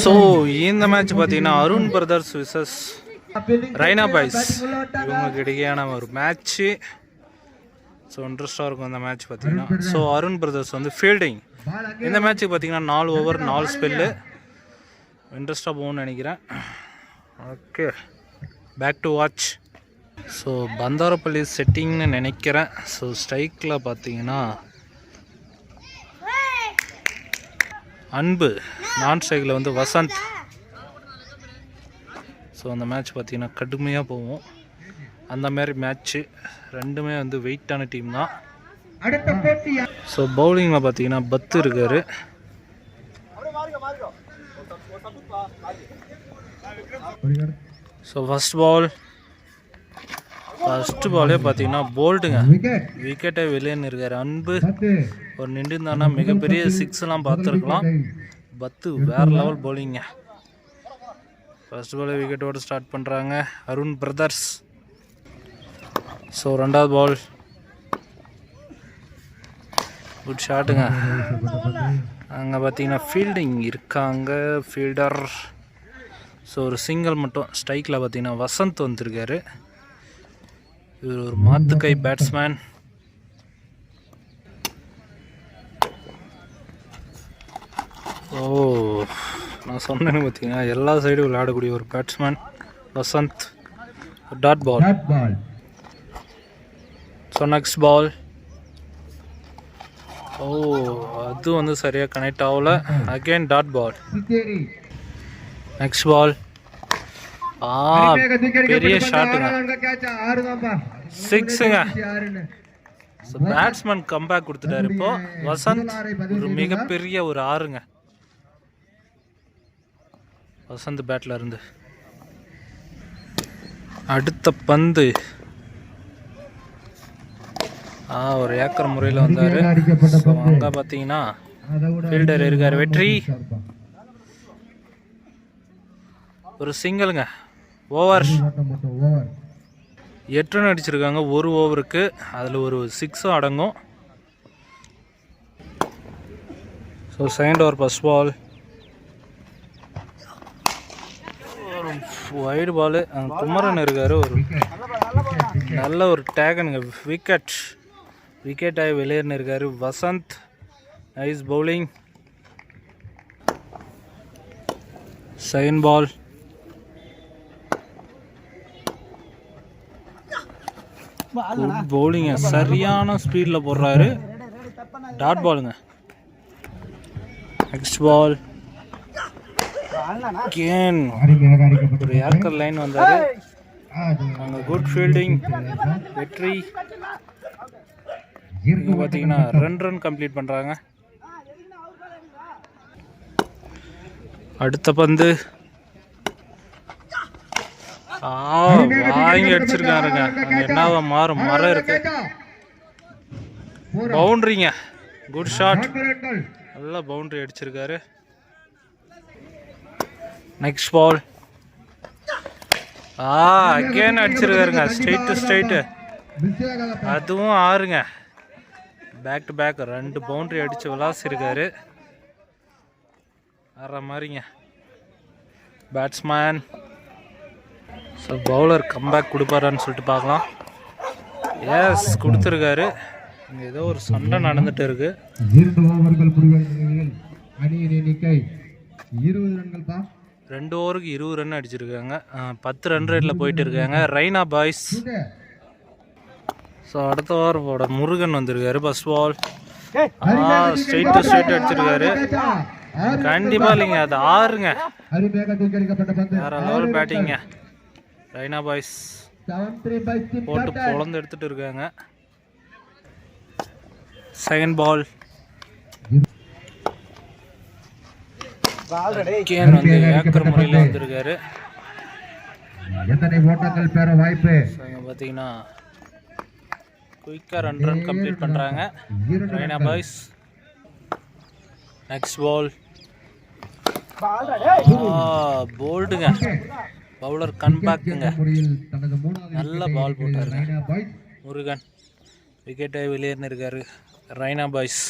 So இந்த match பார்த்தீங்கன்னா Arun brothers versus Raina boys இவங்களுக்கு இடையேயான ஒரு மேட்ச்சு ஸோ இன்ட்ரெஸ்டாக இருக்கும் இந்த மேட்ச் பார்த்தீங்கன்னா. ஸோ அருண் பிரதர்ஸ் வந்து ஃபீல்டிங் இந்த மேட்ச்சுக்கு பார்த்தீங்கன்னா நாலு ஓவர் நாலு ஸ்பெல்லு இன்ட்ரெஸ்டாக போகணும்னு நினைக்கிறேன். Okay back to watch so Bandharapalli செட்டிங்னு நினைக்கிறேன். ஸோ ஸ்ட்ரைக்கில் பார்த்தீங்கன்னா அன்பு நான் ஸ்ட்ரைக்கில் வந்து வசந்த். ஸோ அந்த மேட்ச் பார்த்தீங்கன்னா கடுமையாக போகும். அந்த மாதிரி மேட்ச்சு ரெண்டுமே வந்து வெயிட்டான டீம் தான். ஸோ பவுலிங்கில் பார்த்தீங்கன்னா பத்து இருக்காரு. ஸோ ஃபஸ்ட் பால் ஃபஸ்ட்டு பாலே பார்த்தீங்கன்னா போல்டுங்க விக்கெட்டை வெளியேன்னு இருக்கார் அன்பு ஒரு நின்றுந்தானா மிகப்பெரிய சிக்ஸ்லாம் பார்த்துருக்கலாம். பத்து வேற லெவல் போலிங்க ஃபர்ஸ்ட் பாலே விக்கெட்டோட ஸ்டார்ட் பண்ணுறாங்க அருண் பிரதர்ஸ் ஸோ ரெண்டாவது பால் குட் ஷாட்டுங்க அங்கே பார்த்தீங்கன்னா ஃபீல்டிங் இருக்காங்க. ஃபீல்டர் ஸோ ஒரு சிங்கிள் மட்டும். ஸ்ட்ரைக்கில் பார்த்தீங்கன்னா வசந்த் வந்திருக்காரு. இவர் ஒரு மாத்துக்கை பேட்ஸ்மேன் ஓ நான் சொன்னேன்னு பார்த்தீங்கன்னா எல்லா சைடும் விளையாடக்கூடிய ஒரு batsman Vasanth. Dot ball so next ball ஓ அது வந்து சரியாக கனெக்ட் ஆகல. Again dot ball next ball ஆ பெரிய ஷாட்டுங்க சிக்ஸுங்க பேட்ஸ்மேன் கம்பேக் கொடுத்துட்டாரு இப்போ. வசந்த் ஒரு மிகப்பெரிய ஒரு ஆறுங்க. வசந்த் பேட்ல இருந்து. அடுத்த பந்து. ஆ ஒரு ஏக்கர் முறையில் வந்தார். அங்கே பார்த்தீங்கன்னா ஃபீல்டர் இருக்கார். வெற்றி. ஒரு சிங்கிளுங்க ஓவர் எட்டு ரன் அடிச்சிருக்காங்க. ஒரு ஓவருக்கு அதில் ஒரு சிக்ஸும் அடங்கும். So second over first ball wide ball Kumaran இருக்காரு. ஒரு நல்ல ஒரு டேகனுங்க விக்கெட் விக்கெட் ஆகி வெளியேறினு இருக்காரு. Vasanth. Nice bowling second ball good பவுலிங்க சரியான ஸ்பீடில் போடுறாரு. டாட் பாலுங்க நெக்ஸ்ட் பால் கேன் ஒரு ஏர்கர் லைன் வந்தார். அங்கே குட் ஃபீல்டிங் வெற்றி. இங்கே பார்த்தீங்கன்னா ரெண்டு ரன் கம்ப்ளீட் பண்ணுறாங்க அடுத்த பந்து. வாங்கி அடிச்சிருக்காருங்க. என்னவா மாறும்? மரம் இருக்கு. பவுண்டரிங்க. குட் ஷாட் நல்ல பவுண்டரி அடிச்சிருக்காரு. நெக்ஸ்ட் பால் ஆ அகேன் அடிச்சிருக்காருங்க. ஸ்ட்ரைட் டு ஸ்ட்ரைட்டு மிஸ்ஸாகாத அதுவும் ஆறுங்க. பேக் டு பேக் ரெண்டு பவுண்டரி அடித்து விளாசிருக்காரு. ஆற மாதிரிங்க. பேட்ஸ்மேன் ஸோ பவுலர் கம்பேக் கொடுப்பாரான்னு சொல்லிட்டு பார்க்கலாம். எஸ் கொடுத்துருக்காரு. இங்கே ஏதோ ஒரு சண்டை நடந்துட்டு இருக்கு. ரெண்டு ஓவருக்கு இருபது ரன் அடிச்சிருக்காங்க. பத்து ரன் ரேட்டில் போயிட்டு இருக்காங்க. ரைனா பாய்ஸ் ஸோ அடுத்த ஓவரோட முருகன் வந்திருக்காரு first ball straight to straight அடிச்சிருக்காரு. கண்டிப்பா இல்லைங்க அது ஆறுங்க. வேற லெவல் பேட்டிங்க ரைனா பாய்ஸ். போட்டு பொழந்து எடுத்துட்டு இருக்காங்க. செகண்ட் பால் கேன் வந்து ஏக்கர் முறையில் வந்திருக்காரு. எத்தனை ஓட்டங்கள் பெற வாய்ப்பு? பார்த்தீங்கன்னா குயிக்காக ரெண்டு ரன் கம்ப்ளீட் பண்ணுறாங்க ரைனா பாய்ஸ். நெக்ஸ்ட் பால் போல்டுங்க பவுலர் மூணாவது நல்ல பால் போட்டாருங்க. முருகன் விக்கெட்டை வெளியேறினு இருக்காரு Raina boys.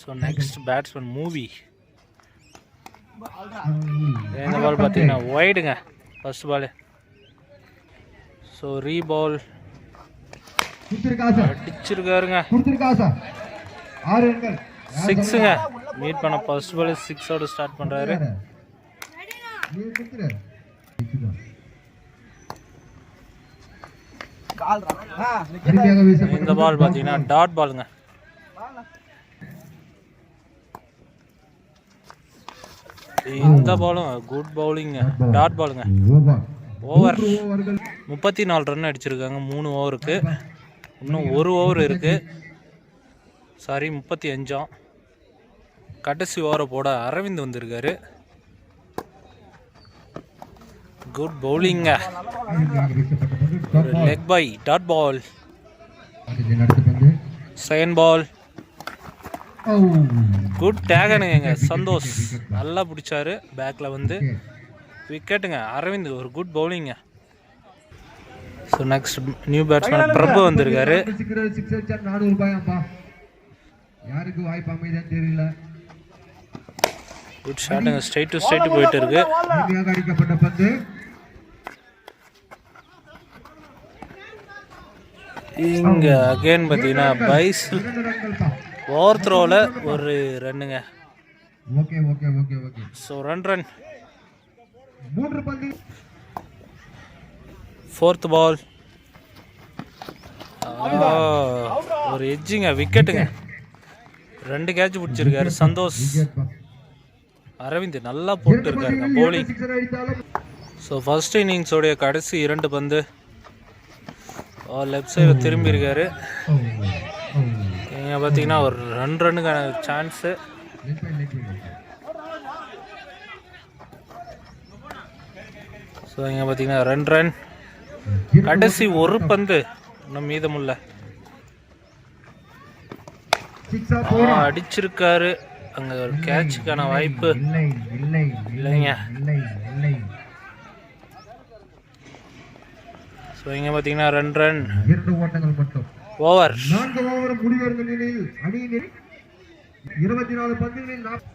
So next batsman movie இந்த பால் பார்த்தீங்கன்னா ஒய்டுங்க first ball so re ball அடிச்சிருக்காருங்க. சிக்ஸுங்க மீட் பண்ண ஃபர்ஸ்ட் பால் சிக்ஸோட ஸ்டார்ட் பண்ணுறாரு இந்த பால் பார்த்தீங்கன்னா டாட் பாலுங்க இந்த பாலும் குட் பவுலிங்க டாட் பாலுங்க ஓவர் முப்பத்தி நாலு ரன் அடிச்சிருக்காங்க. மூணு ஓவருக்கு இன்னும் ஒரு ஓவர் இருக்கு. சாரி முப்பத்தி அஞ்சாம். கடைசி ஓவரை போட அரவிந்த் வந்திருக்காரு. Good பவுலிங்க leg bye dot ball second ball good டேகனுங்க Santhosh. நல்லா பிடிச்சாரு. பேக்ல வந்து விக்கெட்டுங்க அரவிந்த் ஒரு good பவுலிங்க so next new batsman Prabhu வந்திருக்காரு. யாருக்கு வாய்ப்பு அமைதான்னு தெரியல. குட் ஷாட்டுங்க ஸ்ட்ரைட் டு ஸ்ட்ரைட் போயிட்டு இருக்கு. அடிக்கப்பட்ட பந்து. இங்க அகைன் பார்த்தீங்கன்னா பைஸ் ஓவர் த்ரோவில் ஒரு ரன்னுங்க. Okay okay okay okay. So run run மூன்று பந்து. ஃபோர்த் பால் ஒரு எட்ஜிங்க விக்கெட்டுங்க ரெண்டு கேட்ச் பிடிச்சிருக்காரு. சந்தோஷ். அரவிந்த் நல்லா போட்டுருக்காருங்க அடித்தாலும் ஸோ ஃபர்ஸ்ட் இன்னிங்ஸோடைய கடைசி இரண்டு பந்து. லெஃப்ட் சைடில் திரும்பி இருக்காரு. ஓ ஓ இங்கே பார்த்தீங்கன்னா ஒரு ரன் ரன்னுக்கான சான்ஸு ஸோ இங்கே பார்த்தீங்கன்னா ரன் ரன் கடைசி ஒரு பந்து. இன்னும் மீதமுள்ள. அடிச்சிருக்காரு. அங்கே ஒரு கேட்சுக்கான வாய்ப்பு. இல்லைங்க. ஸோ இங்கே பார்த்தீங்கன்னா ரன் ஓவர்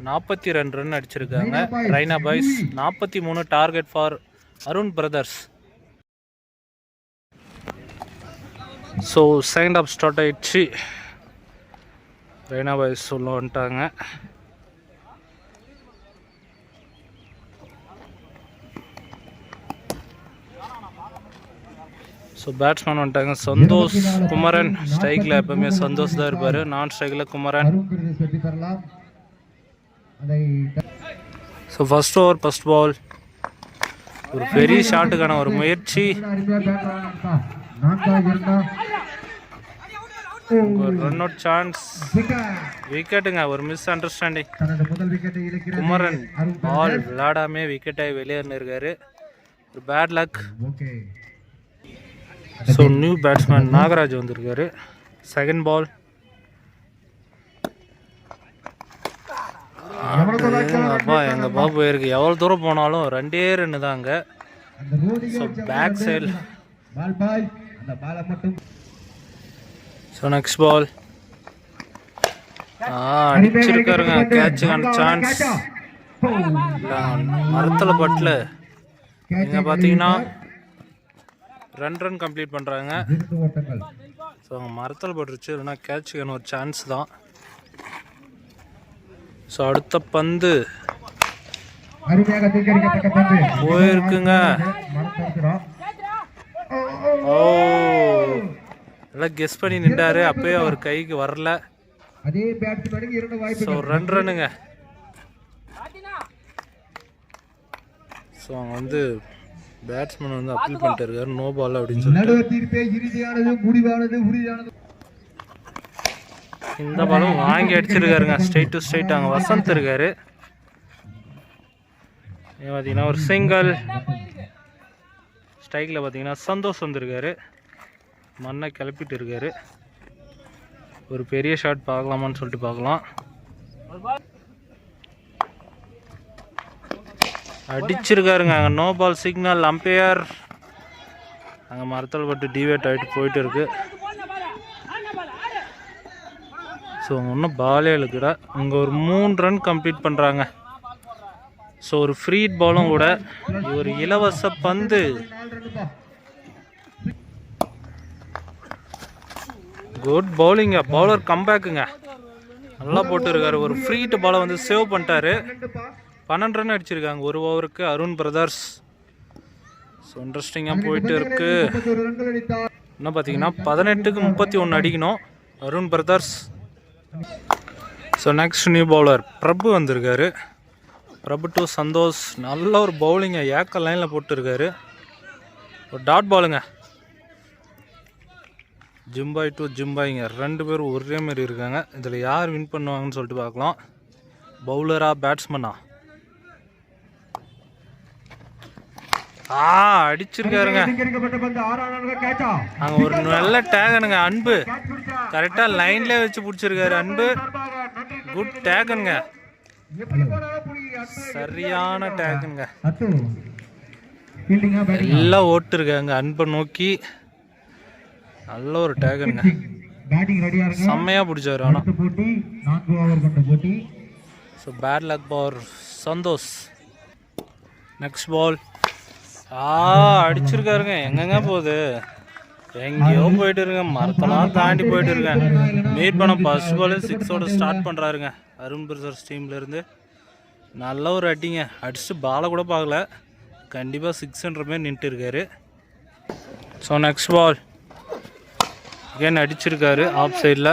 நாற்பத்தி ரெண்டு ரன் அடிச்சிருக்காங்க. ரைனா பாய்ஸ் நாற்பத்தி மூணு target for Arun brothers so second half start ஆயிடுச்சு. ரெய்னா பாய்ஸ் சொல்ல வந்துட்டாங்க. ஸோ பேட்ஸ்மேன் வந்துட்டாங்க. சந்தோஷ் குமரன். ஸ்ட்ரைக்கில் எப்பவுமே சந்தோஷ் தான் இருப்பார். நான் ஸ்ட்ரைக்கில் Kumaran. So first over first ball ஒரு பெரிய ஷாட்டுக்கான ஒரு முயற்சி அருமையா பேட் ஆனான்ப்பா நான்கா இருந்தா ஒரு ரன் அவுட் சான்ஸ் விக்கெட் விக்கெட்டுங்க ஒரு மிஸ் அண்டர்ஸ்டாண்டிங் குமரன் பால் விளையாடாமே விக்கெட் ஆகி வெளியேறினு இருக்காரு ஒரு bad luck so new batsman Nagaraj வந்திருக்காரு. செகண்ட் பால் அப்பா எங்கள் பாபு போயிருக்கு. எவ்வளோ தூரம் போனாலும் ரெண்டே ரெண்டு தாங்க ரோடிಗೆ ஸோ பேக் சைடு பால் பாய் அந்த பாலை மட்டும் ஸோ நெக்ஸ்ட் பால் ஆ அடிச்சிருக்காருங்க கேட்சுக்கான சான்ஸ் மரத்தில் பட்டில் இங்கே பார்த்தீங்கன்னா ரன் ரன் கம்ப்ளீட் பண்ணுறாங்க ஸோ அவங்க மரத்தில் பட்டுருச்சு இல்லைன்னா கேட்சுக்கான ஒரு சான்ஸ் தான் ஸோ அடுத்த பந்து போயிருக்குங்க மரம் தடுக்கிறோம் ஓ நல்லா கெஸ் பண்ணி நின்றாரு. அப்பயே அவர் கைக்கு வரல. அதே பேட்ஸ்மேனுக்கு இரண்டு ஸோ ரன் ரன்னுங்க ஸோ அவங்க வந்து பேட்ஸ்மேன் வந்து அப்பீல் பண்ணிட்டு இருக்காரு. நோ பால் அப்படின்னு சொல்லி நடுவர் தீர்ப்பே இறுதியானது முடிவானது உறுதியானது. இந்த பாலும் வாங்கி அடிச்சிருக்காருங்க. ஸ்ட்ரைட் டு ஸ்ட்ரைட் அங்கே வசந்த் இருக்காரு. பார்த்தீங்கன்னா ஒரு சிங்கிள் ஸ்ட்ரைக்கில் பார்த்தீங்கன்னா சந்தோஷ் வந்திருக்காரு. மண்ணை கிளப்பிட்டு இருக்காரு. ஒரு பெரிய ஷாட் பார்க்கலாமான்னு சொல்லிட்டு பார்க்கலாம். அடிச்சிருக்காருங்க அங்கே. நோ பால் சிக்னல் அம்பையர் அங்கே மரத்தில் பட்டு டிவேட் ஆகிட்டு போயிட்டு இருக்கு. ஸோ ஒன்றும் பாலே இழுக்கிற இங்கே ஒரு மூணு ரன் கம்ப்ளீட் பண்ணுறாங்க ஸோ ஒரு ஃப்ரீட் பாலும் கூட. ஒரு இலவச பந்து நாலு ரன்னுப்பா குட் பவுலிங்க பவுலர் கம்பேக்குங்க நல்லா போட்டுருக்காரு. ஒரு ஃப்ரீட் பாலை வந்து சேவ் பண்ணிட்டாரு. பன்னெண்டு ரன் அடிச்சிருக்காங்க. ஒரு ஓவருக்கு அருண் பிரதர்ஸ் ஸோ இன்ட்ரெஸ்டிங்காக போயிட்டு இருக்கு. இன்னும் பார்த்தீங்கன்னா பதினெட்டுக்கு முப்பத்தி ஒன்று அடிக்கணும். Arun brothers so next new bowler Prabhu வந்திருக்காரு. பிரபு டு சந்தோஷ். நல்ல ஒரு பவுலிங்கை ஏக்க லைனில் போட்டுருக்காரு. ஒரு டாட் பாலுங்க ஜிம்பாய் டு ஜிம்பாய்ங்க. ரெண்டு பேரும் ஒரே மாதிரி இருக்காங்க. இதில் யார் வின் பண்ணுவாங்கன்னு சொல்லிட்டு பார்க்கலாம். பவுலரா பேட்ஸ்மனா ஆ? அடிச்சிருக்காருங்க. அங்கே ஒரு நல்ல டேகனுங்க அன்பு. கரெக்டாக லைன்லேயே வச்சு பிடிச்சிருக்காரு அன்பு. குட் டேகனுங்க சரியான பேட்டிங் எல்லாம் ஓட்டுருக்காங்க அன்பை நோக்கி. நல்ல ஒரு டேகனுங்க பேட்டிங் ரெடியா இருங்க. செம்மையாக பிடிச்சாரு ஆனால் அடுத்த போட்டி நான்கு ஓவர் கொண்ட போட்டி. So bad luck power Santhosh next ball ஆ அடிச்சிருக்காருங்க. எங்கெங்க போகுது? எங்கேயோ போயிட்டு இருங்க மரத்தெல்லாம் தாண்டி போயிட்டு இருக்கேன் மீட் பண்ண ஃபர்ஸ்ட் பால் சிக்ஸோட ஸ்டார்ட் பண்ணுறாருங்க அருண் பிரதர்ஸ் டீம்லேருந்து நல்ல ஒரு அடிங்க. அடிச்சுட்டு பாலை கூட பார்க்கல. கண்டிப்பாக சிக்ஸ்ன்ற மாதிரி நின்றுட்டு இருக்காரு. ஸோ நெக்ஸ்ட் பால் ஏன் அடிச்சிருக்காரு. ஆஃப் சைடில்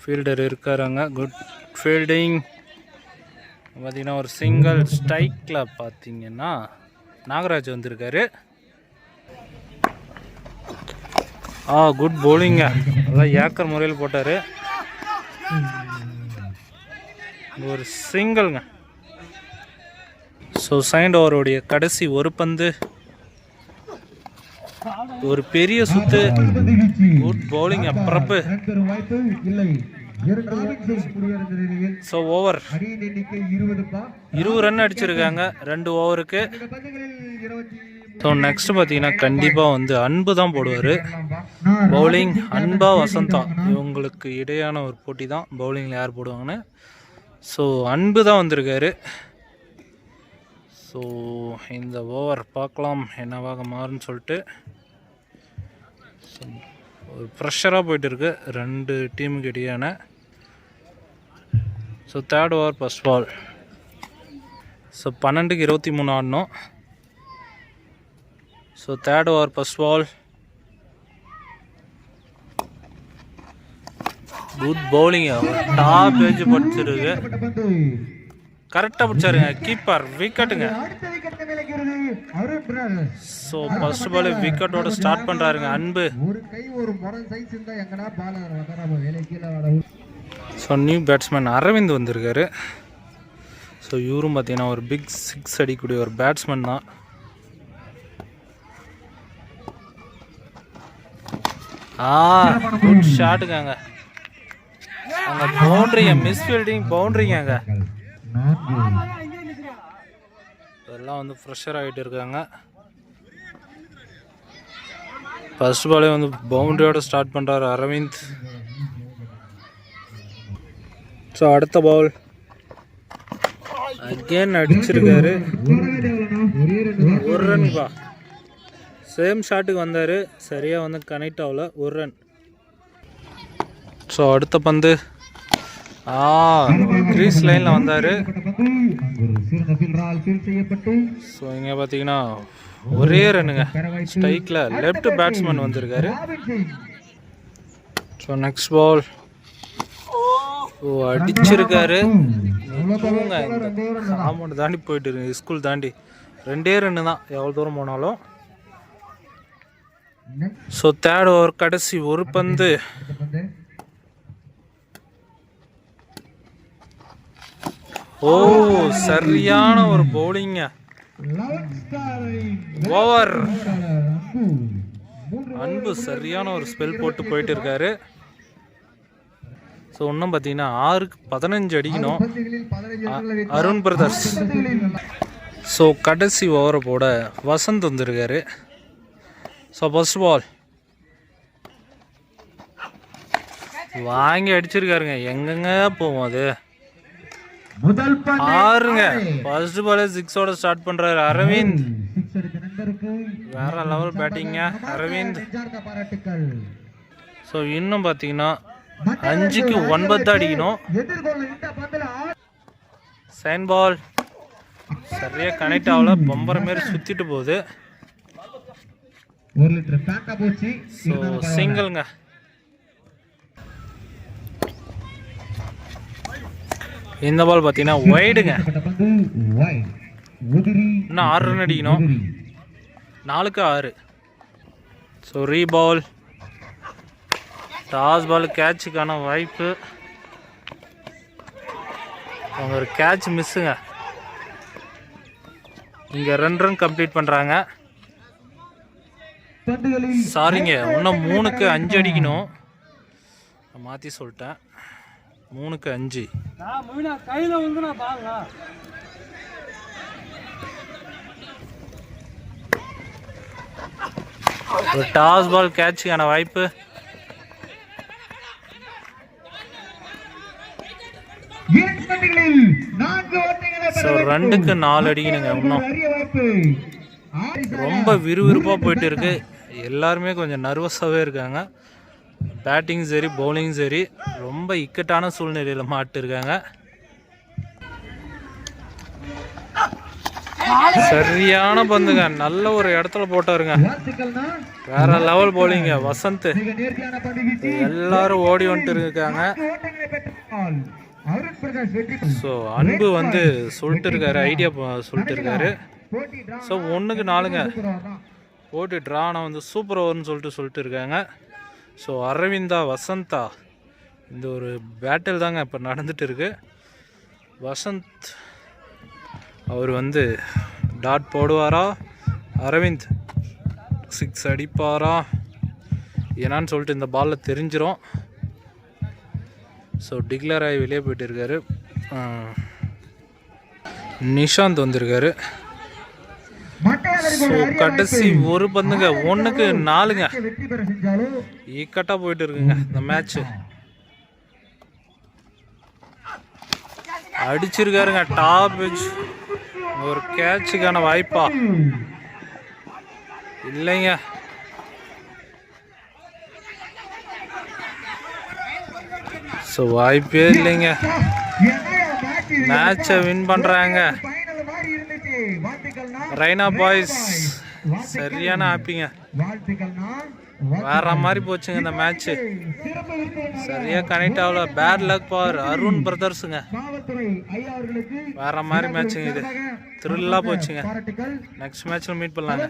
ஃபீல்டர் இருக்காராங்க குட் ஃபீல்டிங் பார்த்தீங்கன்னா ஒரு சிங்கிள் ஸ்ட்ரைக்கில் பார்த்தீங்கன்னா நாகராஜ் வந்திருக்காரு. ஆ குட் போலிங்க அதான் ஏக்கர் முறையில் போட்டார். ஒரு சிங்கிள்ங்க ஸோ சைண்ட் ஓவருடைய கடைசி ஒரு பந்து. ஒரு பெரிய சுத்து. குட் பவுலிங் நிலையில் ஸோ ஓவர் இருபது ரன் அடிச்சிருக்காங்க. ரெண்டு ஓவருக்கு ஸோ நெக்ஸ்ட் பார்த்தீங்கன்னா கண்டிப்பாக வந்து அன்பு தான் போடுவார். பவுலிங் அன்பா வசந்தா. இவங்களுக்கு இடையான ஒரு போட்டி தான். பவுலிங்கில் யார் போடுவாங்கன்னு. ஸோ அன்பு தான் வந்திருக்காரு. ஸோ இந்த ஓவர் பார்க்கலாம். என்னவாக மாறும்னு சொல்லிட்டு. ஒரு ப்ரெஷராக போயிட்டு இருக்கு ரெண்டு டீமுக்கு இடையான so third over first ball so பன்னெண்டுக்கு இருபத்தி மூணு ஆடணும். So third over first ball good bowling top edge படிச்சிருக்கு. கரெக்டாக பிடிச்சாருங்க. கீப்பர் விக்கெட்டுங்க அடுத்த wicket நிலைக்கிறது Arun brothers so first ball விக்கெட்டோட start பண்ணுறாருங்க Anbu. So new batsman Aravind வந்திருக்காரு. ஸோ இவரும் பார்த்தீங்கன்னா ஒரு பிக் சிக்ஸ் அடிக்கக்கூடிய ஒரு பேட்ஸ்மேன் தான். ஆ குட் ஷாட்டுக்காங்க அங்கே பவுண்ட்ரிங்க மிஸ் ஃபீல்டிங் பவுண்ட்ரிங்க எல்லாம் வந்து ஃப்ரெஷர் ஆகிட்டு இருக்காங்க. ஃபர்ஸ்ட் பாலே வந்து பவுண்டரியோட ஸ்டார்ட் பண்ணுறாரு அரவிந்த். ஸோ அடுத்த பவுல் அகேன் அடிச்சிருக்காரு. ஒரு ரன்பா சேம் ஷாட்டுக்கு வந்தார். சரியாக வந்து கனெக்ட் ஆகல. ஒரு ரன் ஸோ அடுத்த பந்து. ஆ க்ரீஸ் லைனில் வந்தார் பந்து அங்கு ஒரு சிறந்த ஃபீல்டரால் ஃபீல் செய்யப்பட்டு ஸோ இங்கே பார்த்தீங்கன்னா ஒரே ரன்னுங்க. ஸ்ட்ரைக்கில் லெஃப்ட் பேட்ஸ்மேன் வந்திருக்காரு. ஸோ நெக்ஸ்ட் பால் ஓ அடிச்சிருக்காரு. உலக காம்பவுண்ட் தாண்டி போயிட்டு இருக்கு. ஸ்கூல் தாண்டி. ரெண்டே ரன்னு தான் எவ்வளோ தூரம் போனாலும். ஸோ தேர்ட் ஓவர் கடைசி ஒரு பந்து இந்த பந்து ஓ சரியான ஒரு பவுலிங்க ஓவர் அன்பு சரியான ஒரு ஸ்பெல் போட்டு போயிட்டு இருக்காரு ஸோ இன்னும் பார்த்தீங்கன்னா ஆறுக்கு பதினஞ்சு அடிக்கணும். அருண் பிரதர்ஸ் ஸோ கடைசி ஓவரை போட வசந்த் வந்திருக்காரு. ஸோ ஃபர்ஸ்ட் பால் வாங்கி அடிச்சிருக்காருங்க. எங்கெங்க போவோம் அது? முதல் பந்து ஆறுங்க. ஃபர்ஸ்ட் பால் சிக்ஸோட ஸ்டார்ட் பண்றாரு அரவிந்த். வேற லெவல் பேட்டிங்க அரவிந்த். ஸோ இன்னும் பார்த்தீங்கன்னா அஞ்சுக்கு ஒன்பது தான் அடிக்கணும். சைன் பால் சரியா கனெக்ட் ஆகல. பம்பர மாரி சுத்திட்டு போகுது. ஸோ சிங்கிள்ங்க இந்த பால் பார்த்தீங்கன்னா ஒய்டுங்க இன்னும் ஆறு ரன் அடிக்கணும். நாலுக்கு ஆறு. ஸோ ரீ பால் டாஸ் பால் கேட்சுக்கான வாய்ப்பு. அவங்க ஒரு கேட்ச் மிஸ்ஸுங்க இங்கே ரெண்டு ரன் கம்ப்ளீட் பண்ணுறாங்க சாரிங்க இன்னும் மூணுக்கு அஞ்சு அடிக்கணும். மாற்றி சொல்லிட்டேன். மூணுக்கு அஞ்சு. ஒரு டாஸ் பால் கேட்சுக்கான வாய்ப்பு. ஸோ. ரெண்டுக்கு நாலு அடிக்கணுங்க இன்னும். ரொம்ப விறுவிறுப்பாக போயிட்டு இருக்கு. எல்லாருமே கொஞ்சம் நர்வஸாகவே இருக்காங்க. பேட்டிங் சரி பவுலிங் சரி ரொம்ப இக்கட்டான சூழ்நிலையில் மாட்டிருக்காங்க சரியான பந்துங்க. நல்ல ஒரு இடத்துல போட்டாருங்க. வேற லெவல் போலிங்க வசந்த். எல்லாரும் ஓடி வந்துட்டு இருக்காங்க. ஸோ அன்பு வந்து சொல்லிட்டு இருக்காரு ஐடியா சொல்லிட்டு இருக்காரு. ஸோ ஒன்றுக்கு நாலுங்க. தான் போட்டு ட்ரானை வந்து சூப்பர் ஓவர்னு சொல்லிட்டு சொல்லிட்டு இருக்காங்க. ஸோ அரவிந்தா வசந்தா இந்த ஒரு பேட்டில் தாங்க இப்போ நடந்துட்டு இருக்கு வசந்த் அவர் வந்து டாட் போடுவாரா? அரவிந்த் சிக்ஸ் அடிப்பாரா? என்னான்னு சொல்லிட்டு இந்த பாலில் தெரிஞ்சிடும் ஸோ டிக்ளேர் ஆகி வெளியே போயிட்டு இருக்காரு. நிஷாந்த் வந்திருக்காரு. ஸோ கடைசி ஒரு பந்துங்க. ஒன்றுக்கு நாலுங்க. ஈக்கட்டாக போயிட்டு இருக்குங்க இந்த மேட்ச்சு அடிச்சிருக்காருங்க டாப் ஒரு கேட்சுக்கான வாய்ப்பா. இல்லைங்க. ஸோ வாய்ப்பே இல்லைங்க. மேட்சை வின் பண்ணுறாங்க ரைனா பாய்ஸ் சரியான வாழ்த்துக்கள்னா வேற மாதிரி போச்சுங்க இந்த விருந்தினர் சரியா கனெக்ட் ஆகல. பேட் லக் பார் அருண் பிரதர்ஸுங்க வேற மாதிரி மேட்சுங்க இது. த்ரில்லாக போச்சுங்க. நெக்ஸ்ட் மேட்ச்சில் மீட் பண்ணலாங்க.